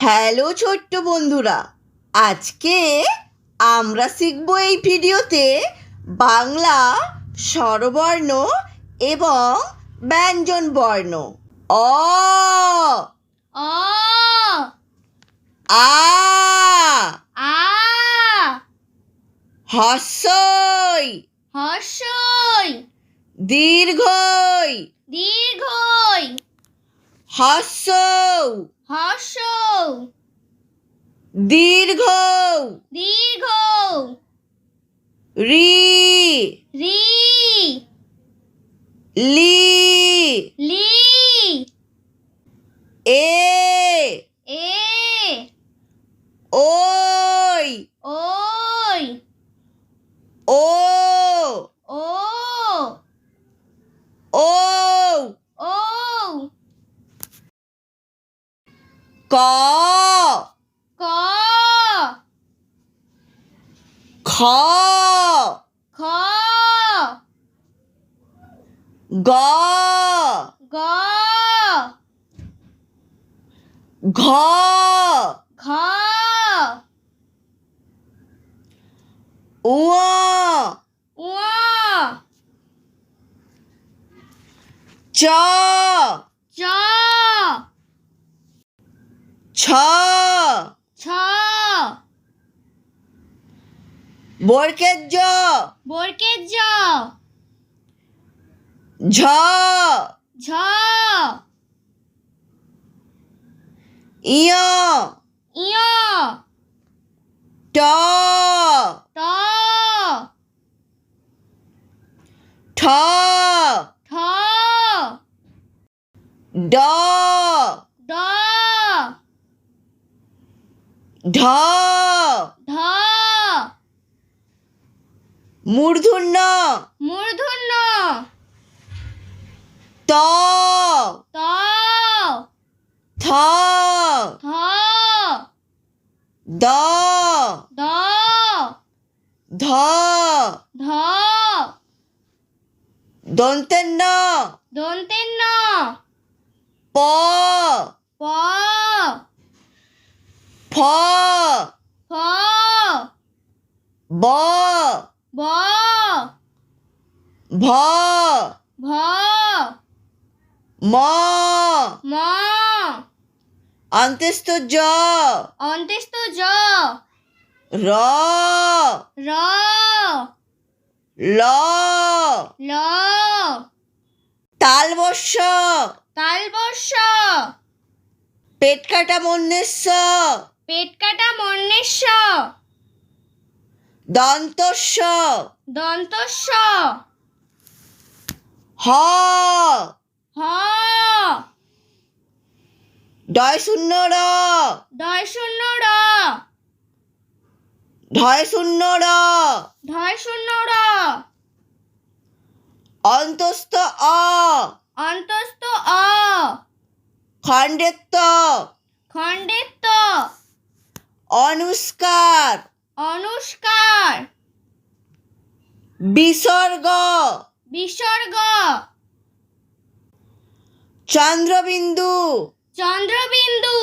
Hello ছোট্ট বন্ধুরা আজকে আমরা শিখব এই ভিডিওতে বাংলা স্বরবর্ণ এবং ব্যঞ্জন বর্ণ অ। আ। আ। হস্যই হর্ষই। দীর্ঘই। দীর্ঘই। হস্য হর্ষ। দীর্ঘ। দীর্ঘ। রি। রি। লি। লি। এ। এ। ওই। ওই। ও। 거, 거, 거, 거, 거, 거, 거, 거, 우와, 우와, 저, ছ। বরকের জ। বরকের জ। ঝ। ঝ। ইয় ইয় ট। ট। ঠ। ঠ। ড ড ঢ। মূর্ধন্য। মূর্ধন্য। ত। ত। থ। থ। দ। দ। ধ। ধ। দন্তের ন দন্তের ন প। ব। ব। ভ। ভ। ম। ম। অন্ত্যস্ত জ। অন্ত্যস্ত জ। র। র। ল। ল। তালবর্ষ। পেট কাটা মন্যস্য পেট কাটা দন্তস্য দন্তস্ব। হ। হ। ডয় শূন্য র দয় শূন্য র ঢয় শূন্য র ধয় শূন্য র অন্তস্থ। অ অন্তস্থ। অ খণ্ডেত্ব। খণ্ডেত্ব। অনুষ্কার অনুষ্কার। বিসর্গ। বিসর্গ। চন্দ্রবিন্দু। চন্দ্রবিন্দু।